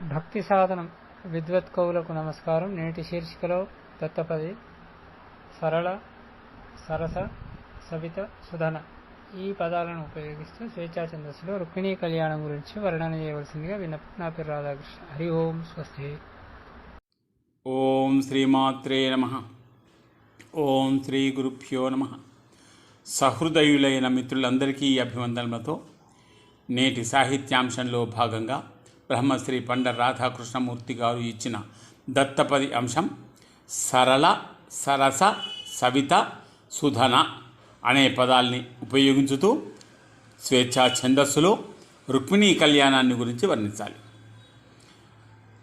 భక్తి సాధనం విద్వత్ కవులకు నమస్కారం నేటి శీర్షికలో దత్తపది సరళ సరస సవిత సుధన ఈ పదాలను ఉపయోగిస్తూ స్వేచ్ఛా ఛందస్సులో రుక్మిణీ కళ్యాణం గురించి వర్ణన చేయవలసిందిగా విన్నపం. నా పేరు రాధాకృష్ణ. హరి ఓం. స్వస్తి. ఓం శ్రీమాత్రే నమ. ఓం శ్రీ గురుభ్యో నమ. సహృదయులైన మిత్రులందరికీ అభివందనలతో నేటి సాహిత్యాంశంలో భాగంగా బ్రహ్మశ్రీ పండ రాధాకృష్ణమూర్తి గారు ఇచ్చిన దత్తపది అంశం సరళ సరస సవిత సుధన అనే పదాల్ని ఉపయోగించుతూ స్వేచ్ఛా ఛందస్సులో రుక్మిణీ కళ్యాణాన్ని గురించి వర్ణించాలి.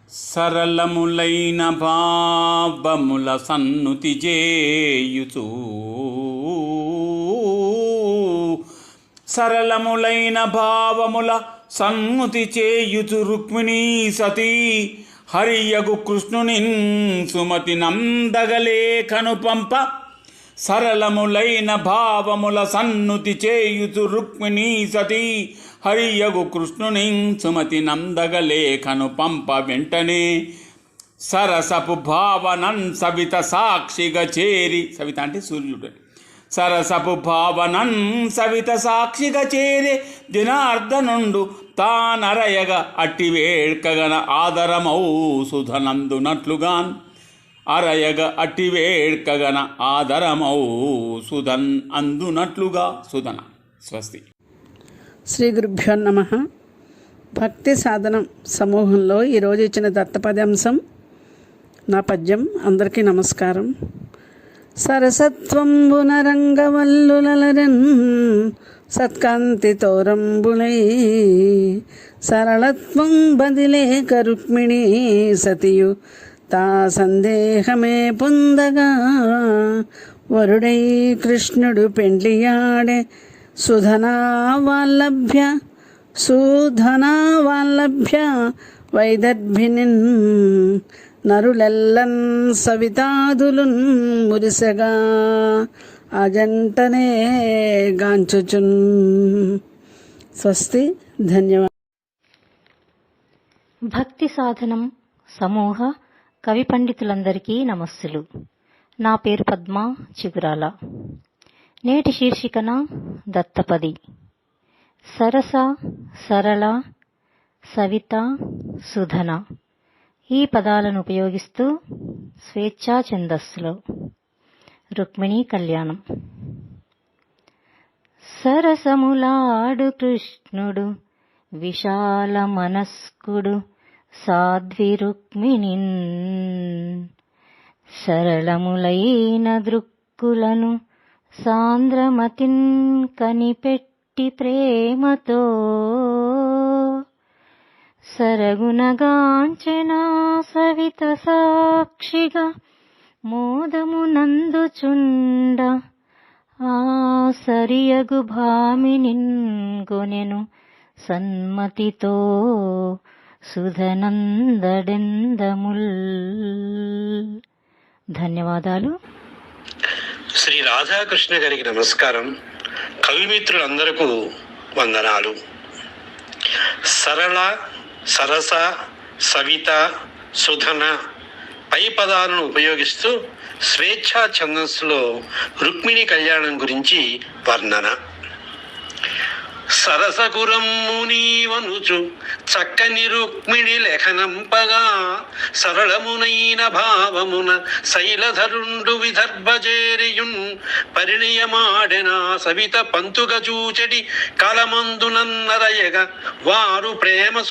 సరళములైన భావముల సన్నుతి చేయుచు సరళములైన భావముల సన్నుతి చేయుచు రుక్మిణీ సతీ హరియగు కృష్ణుని సుమతి నందగలేఖను పంప సరళములైన భావముల సన్నుతి చేయుచు రుక్మిణీ సతీ హరియగు కృష్ణుని సుమతి నందగలేఖను పంప వెంటనే సరసపు భావనన్ సవిత సాక్షిగా చేరి సవిత అంటే సూర్యుడు. సరసపు భావనన్ సవిత సాక్షిగా చేరే దినార్ధనుండు తానరయగ అట్టి వేడ్కగన ఆదరమౌ సుధనందునట్లుగాన్ అరయగ అట్టి వేడ్కగన ఆదరమౌ సుధన్ అందునట్లుగా సుధన స్వస్తి. శ్రీ గురుభ్యో నమ. భక్తి సాధనం సమూహంలో ఈరోజు ఇచ్చిన దత్తపదంశం నా పద్యం. అందరికీ నమస్కారం. సరసత్వంబున రంగవల్లులరన్ సత్కాంతి తోరంబులై సరళత్వం బదిలేక రుక్మిణి సతియు. తా సందేహమే పొందగా వరుడై కృష్ణుడు పెండ్లియాడే సుధనా వాల్లభ్య సుధనా వాల్లభ్య వైదర్భినిన్ నరులెల్లన్ సవితాదులున్ మురిసగా. అజంటనే గాంచుచున్. స్వస్తి ధన్యవాదాలు భక్తి సాధనం సమూహ కవి పండితులందరికీ నమస్సులు. నా పేరు పద్మ చిగురాల. నేటి శీర్షికన దత్తపది. సరస సరళ సవిత సుధన. ఈ పదాలను ఉపయోగిస్తూ స్వేచ్ఛా ఛందస్సులో. రుక్మిణీ కళ్యాణం. సరసములాడు కృష్ణుడు విశాల మనస్కుడు సాధ్వి రుక్మిణిన్. సరళములైన దృక్కులను సాంద్రమతిన్ కనిపెట్టి ప్రేమతో. సరగునగాంచనా సవిత సాక్షిగా మోదమునందుచుండ ఆ సరియగు భామి నిన్గొనెను సన్మతితో సుధనందడెందముల్. ధన్యవాదాలు. శ్రీ రాధాకృష్ణ గారికి నమస్కారం. కవిమిత్రులందరకు వందనాలు. సరళ సరస సవిత సుధన పై పదాలను ఉపయోగిస్తూ స్వేచ్ఛా ఛందస్సులో రుక్మిణి కళ్యాణం గురించి వర్ణన. సరసగురమ్మునీవనుచు చక్కని రుక్మిణి లేఖనంపగా సరళమునైన భావమున శైలధరుండు విదర్భజేరియున్ పరిణయమాడెన సవిత పంతుగ చూచడి కలమందునన్నరయగ వారు ప్రేమ